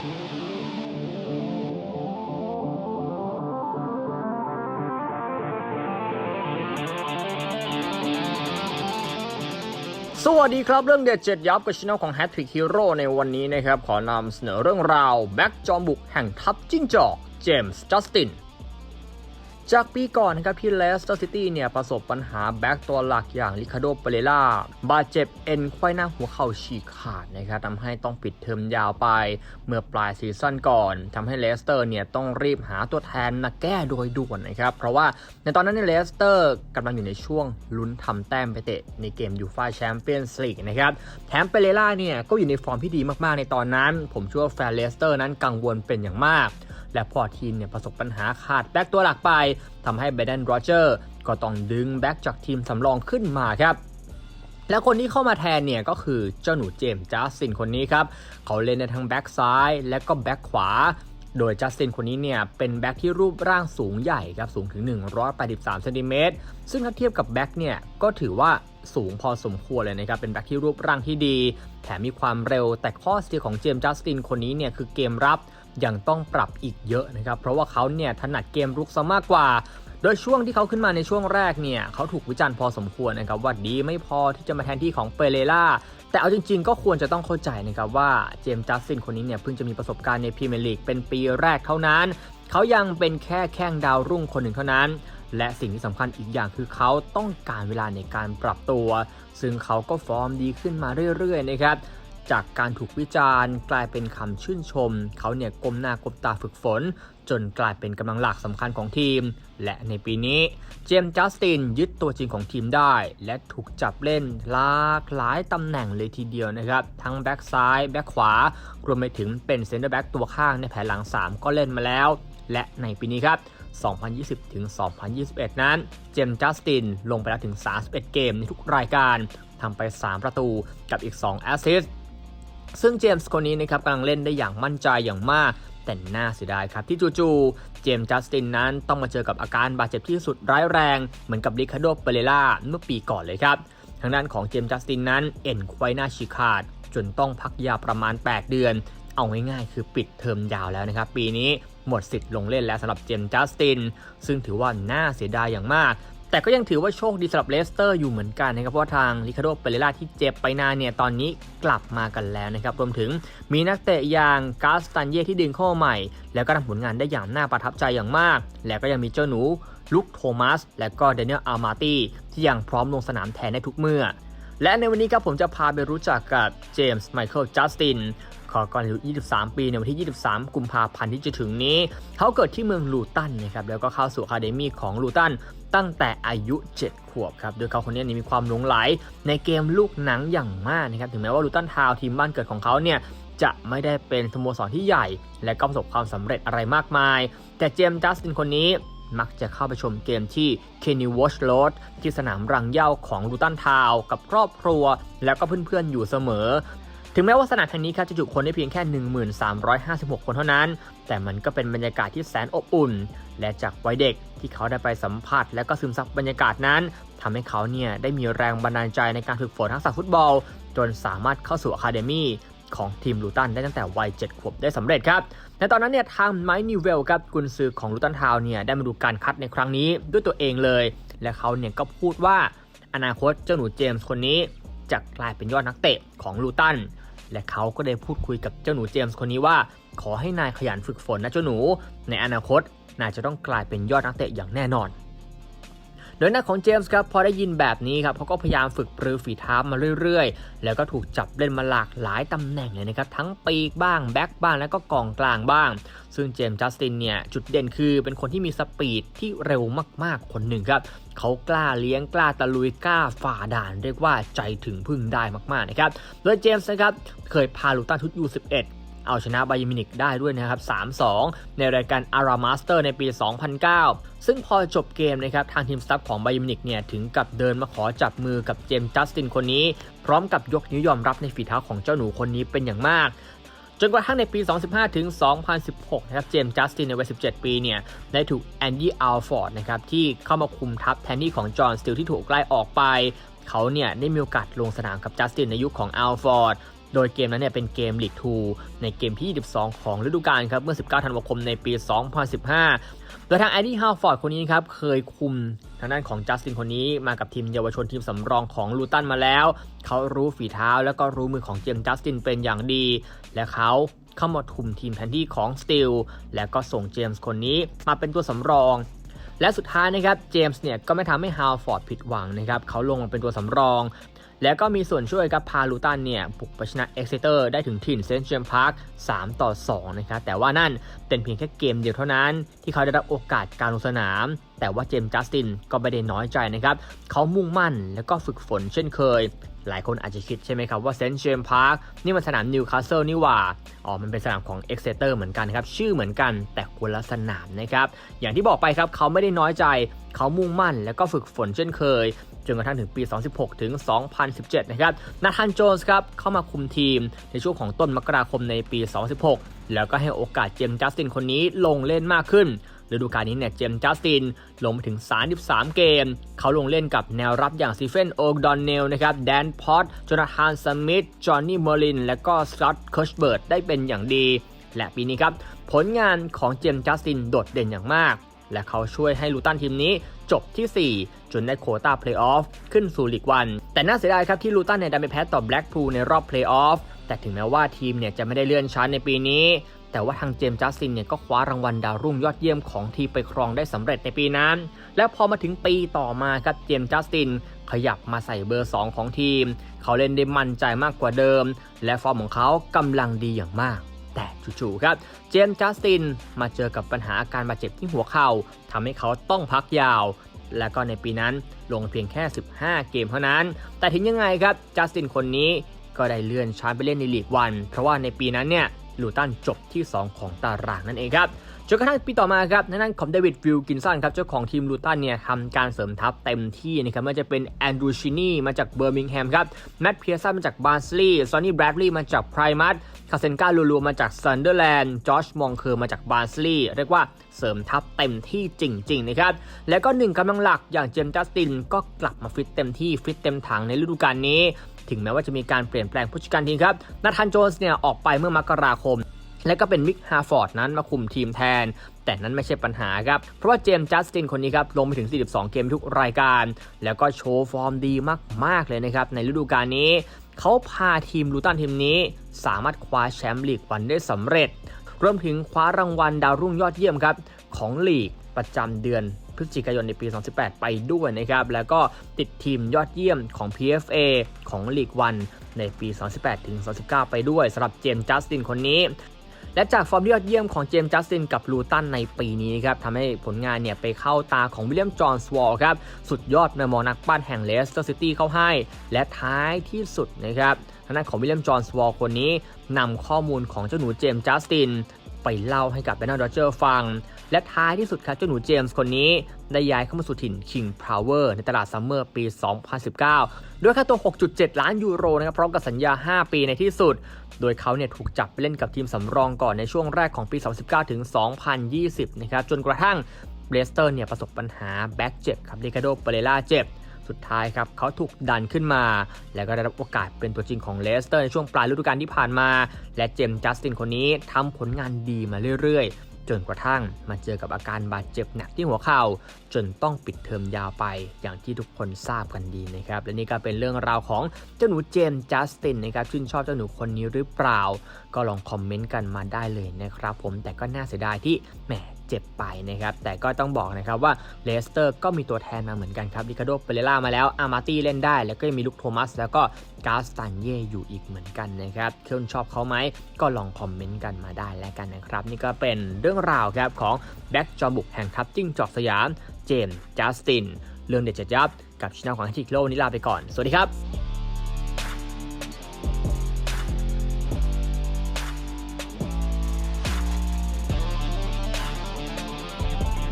สวัสดีครับ เรื่องเด็ดเจ็ดยับกับช่องของ Hat Trick Hero ในวันนี้นะครับ ขอนำเสนอเรื่องราว แบ็กจอมบุกแห่งทัพจิ้งจอก เจมส์ จัสติน จากปีก่อนนะครับที่เลสเตอร์ซิตี้เนี่ยประสบปัญหาแบ็กตัวหลักอย่างลิคาโดเปเรล่าบาดเจ็บเอ็นไขว้หน้าหัวเข่าฉีกขาดนะครับทำให้ต้องปิดเทอมยาวไป เมื่อปลายซีซั่นก่อนทำให้เลสเตอร์เนี่ยต้องรีบหาตัวแทนมาแก้โดยด่วนนะครับเพราะว่าในตอนนั้นเนเลสเตอร์กำลังอยู่ในช่วงลุ้นทำแต้มไปเตะในเกมยูฟ่าแชมเปี้ยนส์ลีกนะครับแถมเปเรล่าเนี่ยก็อยู่ในฟอร์มที่ดีมากๆในตอนนั้น ผมเชื่อว่าแฟนเลสเตอร์นั้นกังวลเป็นอย่างมาก และพอทีมเนี่ยประสบปัญหาขาดแบ็กตัวหลักไปทำให้เบเดนโรเจอร์ก็ต้องดึงแบ็กจากทีมสำรองขึ้นมาครับแล้วคนที่เข้ามาแทนเนี่ยก็คือเจ้าหนูเจมส์จัสตินคนนี้ครับ เขาเล่นในทั้งแบ็กซ้ายและก็แบ็กขวา โดยจัสตินคนนี้เนี่ยเป็นแบ็กที่รูปร่างสูงใหญ่ครับสูงถึง 183เซนติเมตรซึ่งถ้าเทียบกับแบ็กเนี่ยก็ถือว่าสูงพอสมควรเลยนะครับ เป็นแบ็กที่รูปร่างที่ดี แถมมีความเร็วแต่ข้อเสียของเจมส์จัสตินคนนี้เนี่ยคือเกมรับ ยังต้องปรับอีกเยอะนะครับ เพราะว่าเขาเนี่ยถนัดเกมรุกซะมากกว่า โดยช่วงที่เขาขึ้นมาในช่วงแรกเนี่ยเขาถูกวิจารณ์พอสมควรนะครับว่าดีไม่พอที่จะมาแทนที่ของเปเรล่าแต่เอาจริงๆ ก็ควรจะต้องเข้าใจนะครับว่าเจมส์จัสตินคนนี้เนี่ยเพิ่งจะมีประสบการณ์ในพรีเมียร์ลีกเป็นปีแรกเท่านั้น เขายังเป็นแค่แข้งดาวรุ่งคนหนึ่งเท่านั้น และสิ่งที่สำคัญอีกอย่างคือเขาต้องการเวลาในการปรับตัว ซึ่งเขาก็ฟอร์มดีขึ้นมาเรื่อยๆนะครับ จากการถูกวิจารณ์ กลายเป็นคำชื่นชม เขาเนี่ยก้มหน้าก้มตาฝึกฝน จนกลายเป็นกำลังหลักสำคัญของทีม และในปีนี้เจมส์จัสตินยึดตัวจริงของทีมได้ และถูกจับเล่นหลากหลายตำแหน่งเลยทีเดียวนะครับ ทั้งแบ็กซ้าย แบ็กขวา รวมไปถึงเป็นเซนเตอร์แบ็กตัวข้างในแผนหลัง 3 ก็เล่นมาแล้ว และในปีนี้ครับ2020 ถึง 2021 นั้น เจมส์จัสตินลงไปแล้วถึง 31 เกมในทุกรายการทำไป 3 ประตูกับอีก 2 แอสซิสต์ ซึ่งเจมส์คนนี้นะครับกำลังเล่นได้อย่างมั่นใจอย่างมากแต่น่าเสียดายครับที่จู่ๆเจมส์จัสตินนั้นต้องมาเจอกับอาการบาดเจ็บที่สุดร้ายแรง เหมือนกับลิคาโดเปเรล่าเมื่อปีก่อนเลยครับ ทางด้านของเจมส์จัสตินนั้นเอ็นไว้หน้าฉีกขาด จนต้องพักยาประมาณ 8 เดือน เอาง่ายๆคือปิดเทอมยาวแล้วนะครับ ปีนี้หมดสิทธิ์ลงเล่นแล้วสำหรับเจมส์จัสติน ซึ่งถือว่าน่าเสียดายอย่างมาก แต่ก็ยังถือว่าโชคดีสำหรับเลสเตอร์อยู่เหมือนกันนะครับเพราะทางลิคาโดเปเรล่าที่เจ็บไปนานเนี่ยตอนนี้กลับมากันแล้วนะครับรวมถึงมีนักเตะอย่างกาสตันเย่ที่ดึงเข้ามาใหม่ แล้วก็ทำผลงานได้อย่างน่าประทับใจอย่างมาก แล้วก็ยังมีเจ้าหนูลุคโทมัส และก็เดนิเอลอาร์มาตี้ที่ยังพร้อมลงสนามแทนได้ทุกเมื่อ และในวันนี้ครับผมจะพาไปรู้จักกับเจมส์ไมเคิลจัสติน ขอก่อนอายุ 23 ปีในวันที่ 23 กุมภาพันธ์ที่จะถึงนี้ เขาเกิดที่เมืองลูตันนะครับแล้วก็เข้าสู่อะคาเดมี่ของลูตันตั้งแต่อายุ 7 ขวบครับ โดยเขาคนนี้มีความหลงไหล ในเกมลูกหนังอย่างมากนะครับ ถึงแม้ว่าลูตันทาวทีมบ้านเกิดของเขาเนี่ยจะไม่ได้เป็นสโมสรที่ใหญ่ และก็ประสบความสำเร็จอะไรมากมาย แต่เจมส์จัสตินคนนี้มักจะเข้าไปชมเกมที่เคนนีวอชโรดที่สนามรังเย้าของลูตันทาวกับครอบครัว แล้วก็เพื่อนๆอยู่เสมอ ถึงแม้ว่าสนามแห่งนี้ครับจะจุคนได้เพียงแค่ 1356 คนเท่านั้น แต่มันก็เป็นบรรยากาศที่แสนอบอุ่น และจากวัยเด็กที่เขาได้ไปสัมผัส และก็ซึมซับบรรยากาศนั้นทำให้เขาเนี่ยได้มีแรงบันดาลใจในการฝึกฝนทักษะฟุตบอล จนสามารถเข้าสู่อะคาเดมี่ของทีมลูตันได้ตั้งแต่วัย 7 ขวบได้สำเร็จครับในตอนนั้นเนี่ยทางไมค์นิวเวลครับกุนซือของลูตันทาวเนี่ยได้มาดูการคัดในครั้งนี้ด้วยตัวเองเลย และเขาเนี่ยก็พูดว่าอนาคตเจ้าหนูเจมส์คนนี้จะกลายเป็นยอดนักเตะของลูตัน และเขาก็ได้พูดคุยกับเจ้าหนูเจมส์คนนี้ว่า ขอให้นายขยันฝึกฝนนะเจ้าหนู ในอนาคตนายจะต้องกลายเป็นยอดนักเตะอย่างแน่นอน โดยน้าของเจมส์ครับพอได้ยินแบบนี้ครับเขาก็พยายามฝึกปรือฝีเท้ามาเรื่อยๆ แล้วก็ถูกจับเล่นมาหลากหลายตำแหน่งเลยนะครับทั้งปีกบ้างแบ็กบ้างแล้วก็กองกลางบ้าง ซึ่งเจมส์จัสตินเนี่ยจุดเด่นคือเป็นคนที่มีสปีดที่เร็วมากๆคนหนึ่งครับเขากล้าเลี้ยงกล้าตะลุยกล้าฝ่าด่าน เรียกว่าใจถึงพึ่งได้มากๆนะครับโดยเจมส์นะครับเคยพาลูตันทุตยู11 เอาชนะไบเยร์มินิกได้ด้วยนะครับ 3-2 ในรายการอารามาสเตอร์ในปี 2009 ซึ่งพอจบเกมนะครับทางทีมสตาฟของไบยมินิกเนี่ยถึงกับเดินมาขอจับมือกับเจมส์จัสตินคนนี้ พร้อมกับยกนิ้วยอมรับในฝีเท้าของเจ้าหนูคนนี้เป็นอย่างมากจนกระทั่งในปี 2015 ถึง 2016 นะครับ เจมส์ จัสติน ในวัย 17 ปีเนี่ย ได้ถูกแอนดี้ อัลฟอร์ด นะครับ ที่เข้ามาคุมทัพแทนที่ของ จอห์น สติล ที่ถูกไล่ออกไป เขาเนี่ย ได้มีโอกาสลงสนามกับ จัสติน ในยุคของ อัลฟอร์ด โดยเกมนั้นเนี่ยเป็นเกม League 2ในเกมที่ 22 ของฤดูกาลครับเมื่อ 19 ธันวาคมในปี 2015 โดยทางแอนดี้ฮาวฟอร์ดคนนี้ครับเคยคุมทางด้านของจัสตินคนนี้มากับทีมเยาวชนทีมสำรองของลูตันมาแล้ว เขารู้ฝีเท้าแล้วก็รู้มือของเจมส์จัสตินเป็นอย่างดี และเขาเข้ามาคุมทีมแทนที่ของสตีลและก็ส่งเจมส์คนนี้มาเป็นตัวสำรองและสุดท้ายนะครับเจมส์เนี่ยก็ไม่ทำให้ฮาวฟอร์ดผิดหวังนะครับเขาลงมาเป็นตัวสำรอง แล้วก็มีส่วนช่วยกับพาลูตันเนี่ยบุกไปชนะเอ็กเซเตอร์ได้ถึงถิ่นเซนต์เจมส์พาร์ค3ต่อ2นะครับแต่ว่านั่นเป็นเพียงแค่เกมเดียวเท่านั้นที่เขาได้รับโอกาสการลงสนาม แต่ว่าเจมส์จัสตินก็ไม่ได้น้อยใจนะครับเขามุ่งมั่นแล้วก็ฝึกฝนเช่นเคย หลายคนอาจจะคิดใช่ไหมครับว่าเซนต์เจมส์พาร์คนี่มันสนามนิวคาสเซิลนี่หว่าอ๋อมันเป็นสนามของเอ็กเซเตอร์เหมือนกันนะครับชื่อเหมือนกันแต่คนละสนามนะครับอย่างที่บอกไปครับเขาไม่ได้น้อยใจ เขามุ่งมั่น แล้วก็ฝึกฝนเช่นเคย จนกระทั่งถึงปี 2016 ถึง 2017 นะครับ นาธานโจนส์ครับเข้ามาคุมทีมในช่วงของต้นมกราคมในปี 2016 แล้วก็ให้โอกาสเจมส์จัสตินคนนี้ลงเล่นมากขึ้นฤดูกาลนี้เนี่ยเจมส์จัสตินลงไปถึง 33 เกม เขาลงเล่นกับแนวรับอย่างซีเฟนโอกดอนเนลนะครับแดนพอตโจนาธานสมิธจอห์นนี่เมอร์ลิน และก็สกอตต์เคิร์ชเบิร์ดได้เป็นอย่างดี และปีนี้ครับ ผลงานของเจมส์จัสตินโดดเด่นอย่างมาก และเขาช่วยให้ลูตันทีมนี้จบที่ 4 จนได้โคต้าเพลย์ออฟขึ้นสู่ลีกวัน แต่น่าเสียดายครับที่ลูตันเนี่ยดันไปแพ้ต่อแบล็กพูลในรอบเพลย์ออฟแต่ถึงแม้ว่าทีมเนี่ยจะไม่ได้เลื่อนชั้นในปีนี้ แต่ว่าทางเจมส์จัสตินเนี่ยก็คว้ารางวัลดาวรุ่งยอดเยี่ยมของทีมไปครองได้สำเร็จในปีนั้น และพอมาถึงปีต่อมาครับเจมส์จัสตินขยับมาใส่เบอร์ 2 ของทีม เขาเล่นได้มั่นใจมากกว่าเดิม และฟอร์มของเขากำลังดีอย่างมาก แต่จู่ๆครับ เจมส์จัสตินมาเจอกับปัญหาอาการบาดเจ็บที่หัวเข่าทำให้เขาต้องพักยาว และก็ในปีนั้นลงเพียงแค่ 15 เกมเท่านั้น แต่ถึงยังไงครับจัสตินคนนี้ก็ได้เลื่อนชั้นไปเล่นในลีกวัน เพราะว่าในปีนั้นเนี่ยลูตันจบที่ 2 ของตารางนั่นเองครับ จนกระทั่งปีต่อมาครับทางด้านของเดวิดวิลกินสันครับเจ้าของทีมลูตันเนี่ยทำการเสริมทัพเต็มที่นะครับไม่ว่าจะเป็นแอนดรูชินีมาจากเบอร์มิงแฮมครับแมตต์เพียร์สันมาจากบาร์สลีย์ซอนนี่แบรดลีย์มาจากไพรมัสคาเซนกาลูลูมาจากซันเดอร์แลนด์จอชมองเคอร์มาจากบาร์สลีย์เรียกว่าเสริมทัพเต็มที่จริงๆนะครับแล้วก็หนึ่งกำลังหลักอย่างเจมส์จัสตินก็กลับมาฟิตเต็มที่ฟิตเต็มถังในฤดูกาลนี้ ถึงแม้ว่าจะมีการเปลี่ยนแปลงผู้จัดการทีมครับนาธานโจนส์เนี่ยออกไปเมื่อมกราคม และก็เป็นมิกฮาฟอร์ดนั้นมาคุมทีมแทน แต่นั้นไม่ใช่ปัญหาครับ เพราะว่าเจมส์จัสตินคนนี้ครับ ลงไปถึง 42 เกมทุกรายการ แล้วก็โชว์ฟอร์มดีมาก ๆ เลยนะครับ ในฤดูกาลนี้เขาพาทีมลูตันทีมนี้ สามารถคว้าแชมป์ลีกวันได้สำเร็จ รวมถึงคว้ารางวัลดาวรุ่งยอดเยี่ยมครับ ของลีกประจำเดือนพฤศจิกายนในปี 2018 ไปด้วยนะครับ แล้วก็ติดทีมยอดเยี่ยมของ PFA ของลีกวันในปี 2018 ถึง 2019 ไปด้วยสำหรับเจมส์จัสตินคนนี้ และจากฟอร์มที่ยอดเยี่ยมของเจมส์จัสตินกับลูตันในปีนี้ครับทำให้ผลงานเนี่ยไปเข้าตาของวิลเลียมจอห์นสวอลครับสุดยอดแมมอนักปั้นแห่งเลสเตอร์ซิตี้เข้าให้ และท้ายที่สุดนะครับทางด้านของวิลเลียมจอห์นสวอลคนนี้นำข้อมูลของเจ้าหนูเจมส์จัสติน ไปเล่าให้กับแบนนอร์ดอเจอร์ฟัง และท้ายที่สุดครับเจ้าหนูเจมส์คนนี้ได้ย้ายเข้ามาสู่ถิ่น King Power ในตลาดซัมเมอร์ปี 2019 ด้วยค่าตัว 6.7 ล้านยูโรนะครับพร้อมกับสัญญา 5 ปีในที่สุด โดยเขาเนี่ยถูกจับไปเล่นกับทีมสำรองก่อนในช่วงแรกของปี 2019 ถึง 2020 นะครับจนกระทั่งเบสเตอร์เนี่ยประสบปัญหาแบ็กเจ็บครับริคาโดเปเรล่าเจ็บ สุดท้ายครับเขาถูกดันขึ้นมา แล้วก็ได้รับโอกาสเป็นตัวจริงของเลสเตอร์ในช่วงปลายฤดูกาลที่ผ่านมา และเจมส์จัสตินคนนี้ทำผลงานดีมาเรื่อยๆ จนกระทั่งมาเจอกับอาการบาดเจ็บหนักที่หัวเข่า จนต้องปิดเทอมยาวไปอย่างที่ทุกคนทราบกันดีนะครับ และนี่ก็เป็นเรื่องราวของเจ้าหนูเจมส์จัสตินนะครับชื่นชอบเจ้าหนูคนนี้หรือเปล่า ก็ลองคอมเมนต์กันมาได้เลยนะครับผมแต่ก็น่าเสียดายที่แหม เจ็บไปนะครับ แต่ก็ต้องบอกนะครับว่าเลสเตอร์ก็มีตัวแทนมาเหมือนกันครับริคาโดเปเรล่ามาแล้ว อาร์มาตี้เล่นได้ แล้วก็มีลุคโทมัส แล้วก็กาสตันเย่อยู่อีกเหมือนกันนะครับเคนชอบเขาไหม ก็ลองคอมเมนต์กันมาได้แล้วกันนะครับ นี่ก็เป็นเรื่องราวครับของแบ็กจอบุกแห่งทัพจิ้งจอกสยาม เจมส์จัสติน เรื่องเด็ดจัดยับ กับช่องของฮันติโลนี่ลาไปก่อน สวัสดีครับ